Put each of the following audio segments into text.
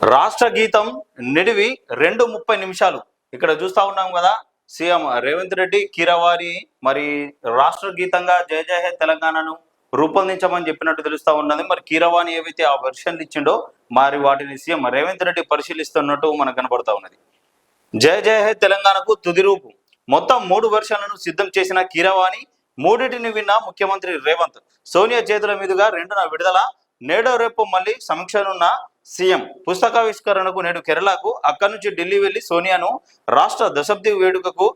రాష్ట్ర గీతం నిడివి రెండు ముప్పై నిమిషాలు. ఇక్కడ చూస్తా ఉన్నాం కదా సీఎం రేవంత్ రెడ్డి కీరవారి మరి రాష్ట్ర గీతంగా జయ జయ హే తెలంగాణను రూపొందించమని చెప్పినట్టు తెలుస్తా ఉన్నది. మరి కీరవాణి ఏవైతే ఆ వెర్షన్లు ఇచ్చిండో మరి వాటిని సీఎం రేవంత్ రెడ్డి పరిశీలిస్తున్నట్టు మనకు కనబడతా ఉన్నది. జయ జయ హే తెలంగాణకు తుది రూపు. మొత్తం మూడు వెర్షన్లను సిద్ధం చేసిన కీరవాణి మూడింటిని విన్న ముఖ్యమంత్రి రేవంత్. సోనియా చేతుల మీదుగా రెండున విడుదల నేడో రేపు మళ్ళీ సమీక్షనున్న సీఎం పుస్తకావిష్కరణకు నేడు కేరళకు అక్కడి నుంచి ఢిల్లీ వెళ్ళి సోనియాను రాష్ట్ర దశాబ్ది వేడుకకు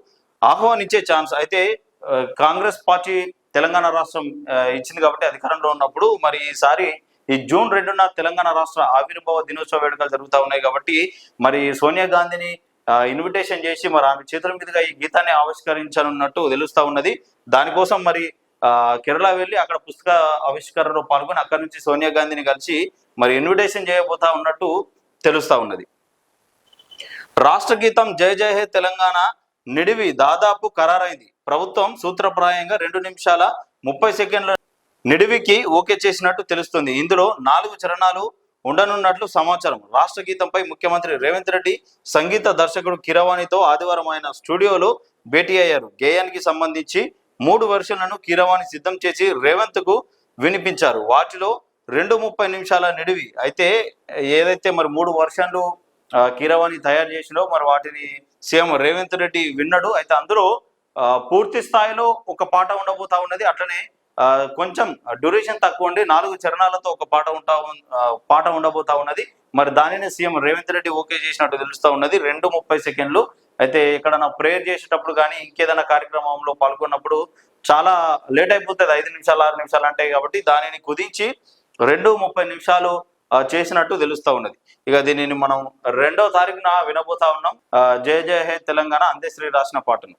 ఆహ్వానించే ఛాన్స్. అయితే కాంగ్రెస్ పార్టీ తెలంగాణ రాష్ట్రం ఇచ్చింది కాబట్టి అధికారంలో ఉన్నప్పుడు మరి ఈసారి ఈ జూన్ రెండున తెలంగాణ రాష్ట్ర ఆవిర్భావ దినోత్సవ వేడుకలు జరుగుతూ ఉన్నాయి కాబట్టి మరి సోనియా గాంధీని ఇన్విటేషన్ చేసి మరి ఆమె చేతుల మీదుగా ఈ గీతాన్ని ఆవిష్కరించనున్నట్టు తెలుస్తూ ఉన్నది. దానికోసం మరి కేరళ వెళ్ళి అక్కడ పుస్తక ఆవిష్కరణలో పాల్గొని అక్కడ నుంచి సోనియా గాంధీని కలిసి మరి ఇన్విటేషన్ చేయబోతా ఉన్నట్టు తెలుస్తా ఉన్నది. రాష్ట్ర గీతం జయ జయ హే తెలంగాణ నిడివి దాదాపు ఖరారైంది. ప్రభుత్వం సూత్రప్రాయంగా రెండు నిమిషాల ముప్పై సెకండ్ల నిడివికి ఓకే చేసినట్టు తెలుస్తుంది. ఇందులో నాలుగు చరణాలు ఉండనున్నట్లు సమాచారం. రాష్ట్ర గీతంపై ముఖ్యమంత్రి రేవంత్ రెడ్డి సంగీత దర్శకుడు కిరవాణితో ఆదివారం ఆయన స్టూడియోలో భేటీ అయ్యారు. గేయానికి సంబంధించి మూడు వర్షన్లను కీరవాణి సిద్ధం చేసి రేవంత్కు వినిపించారు. వాటిలో రెండు ముప్పై నిమిషాల నిడివి. అయితే ఏదైతే మరి మూడు వర్షన్లు కీరవాణి తయారు చేసినో మరి వాటిని సీఎం రేవంత్ రెడ్డి విన్నాడు. అయితే అందులో పూర్తి స్థాయిలో ఒక పాట ఉండబోతా ఉన్నది. అట్లనే కొంచెం డ్యూరేషన్ తక్కువ ఉండి నాలుగు చరణాలతో ఒక పాట ఉంటా పాట ఉండబోతా ఉన్నది. మరి దానిని సీఎం రేవంత్ రెడ్డి ఓకే చేసినట్టు తెలుస్తా ఉన్నది. రెండు ముప్పై సెకండ్లు అయితే ఇక్కడ నా ప్రేయర్ చేసేటప్పుడు కానీ ఇంకేదైనా కార్యక్రమంలో పాల్గొన్నప్పుడు చాలా లేట్ అయిపోతుంది. ఐదు నిమిషాలు ఆరు నిమిషాలు అంటే కాబట్టి దానిని కుదించి రెండు ముప్పై నిమిషాలు చేసినట్టు తెలుస్తా ఉన్నది. ఇక దీనిని మనం రెండో తారీఖున వినబోతా ఉన్నాం. జయ జయ హే తెలంగాణ అందేశ్రీ రాసిన పాటను.